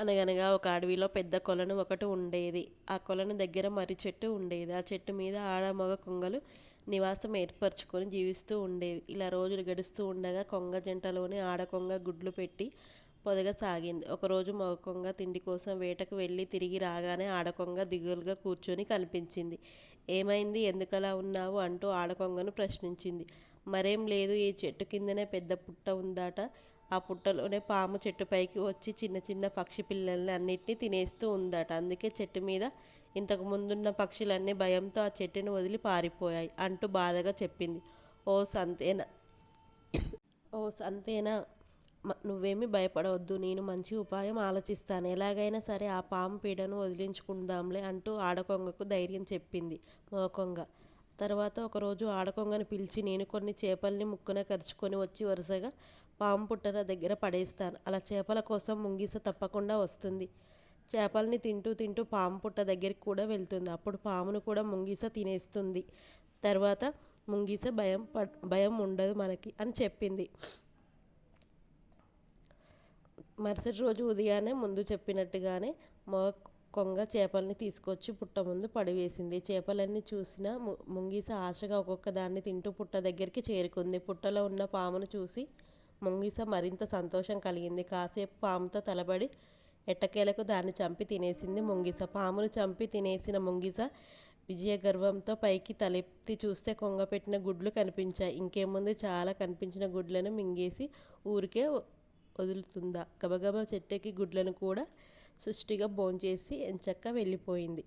అనగనగా ఒక అడవిలో పెద్ద కొలను ఒకటి ఉండేది. ఆ కొలను దగ్గర మర్రి చెట్టు ఉండేది. ఆ చెట్టు మీద ఆడ మగ కొంగలు నివాసం ఏర్పరచుకొని జీవిస్తూ ఉండేవి. ఇలా రోజులు గడుస్తూ ఉండగా కొంగ జంటలోని ఆడ కొంగ గుడ్లు పెట్టి పొదగసాగింది ఒకరోజు మగ కొంగ తిండి కోసం వేటకు వెళ్ళి తిరిగి రాగానే ఆడకొంగ దిగులుగా కూర్చొని కనిపించింది. ఏమైంది? ఎందుకలా ఉన్నావు? అంటూ ఆడకొంగను ప్రశ్నించింది. మరేం లేదు. ఈ చెట్టు కిందనే పెద్ద పుట్ట ఉందాట. ఆ పుట్టలోనే పాము చెట్టుపైకి వచ్చి చిన్న చిన్న పక్షి పిల్లల్ని అన్నిటినీ తినేస్తూ ఉందట. అందుకే చెట్టు మీద ఇంతకు ముందున్న పక్షులన్నీ భయంతో ఆ చెట్టును వదిలి పారిపోయాయి అంటూ బాధగా చెప్పింది. ఓ సంతేనా ఓ సంతేనా నువ్వేమి భయపడవద్దు నేను మంచి ఉపాయం ఆలోచిస్తాను. ఎలాగైనా సరే ఆ పాము పీడను వదిలించుకుందాంలే అంటూ ఆడకొంగకు ధైర్యం చెప్పింది మోకొంగ. తర్వాత ఒకరోజు ఆడకొంగను పిలిచి నేను కొన్ని చేపల్ని ముక్కున కరుచుకొని వచ్చి వరుసగా పాము పుట్టన దగ్గర పడేస్తాను. అలా చేపల కోసం ముంగిస తప్పకుండా వస్తుంది. చేపల్ని తింటూ తింటూ పాము పుట్ట దగ్గరికి కూడా వెళ్తుంది. అప్పుడు పామును కూడా ముంగిస తినేస్తుంది. తర్వాత ముంగిస భయం పడ్ భయం ఉండదు మనకి అని చెప్పింది. మరుసటి రోజు ఉదయాన్నే ముందు చెప్పినట్టుగానే మగ కొంగ చేపల్ని తీసుకొచ్చి పుట్ట ముందు పడివేసింది. చేపలన్నీ చూసిన ము- ముంగిస ఆశగా ఒక్కొక్క దాన్ని తింటూ పుట్ట దగ్గరికి చేరుకుంది. పుట్టలో ఉన్న పామును చూసి ముంగిస మరింత సంతోషం కలిగింది. కాసేపు పాముతో తలబడి ఎట్టకేలకు దాన్ని చంపి తినేసింది ముంగిస. పామును చంపి తినేసిన ముంగిస విజయ గర్వంతో పైకి తలెత్తి చూస్తే కొంగ పెట్టిన గుడ్లు కనిపించాయి. ఇంకేముంది? చాలా కనిపించిన గుడ్లను మింగేసి ఊరికే వదులుతుందా? గబగబా చెట్టెక్కి గుడ్లను కూడా సృష్టిగా భోంచేసి ఎంచక్క వెళ్ళిపోయింది.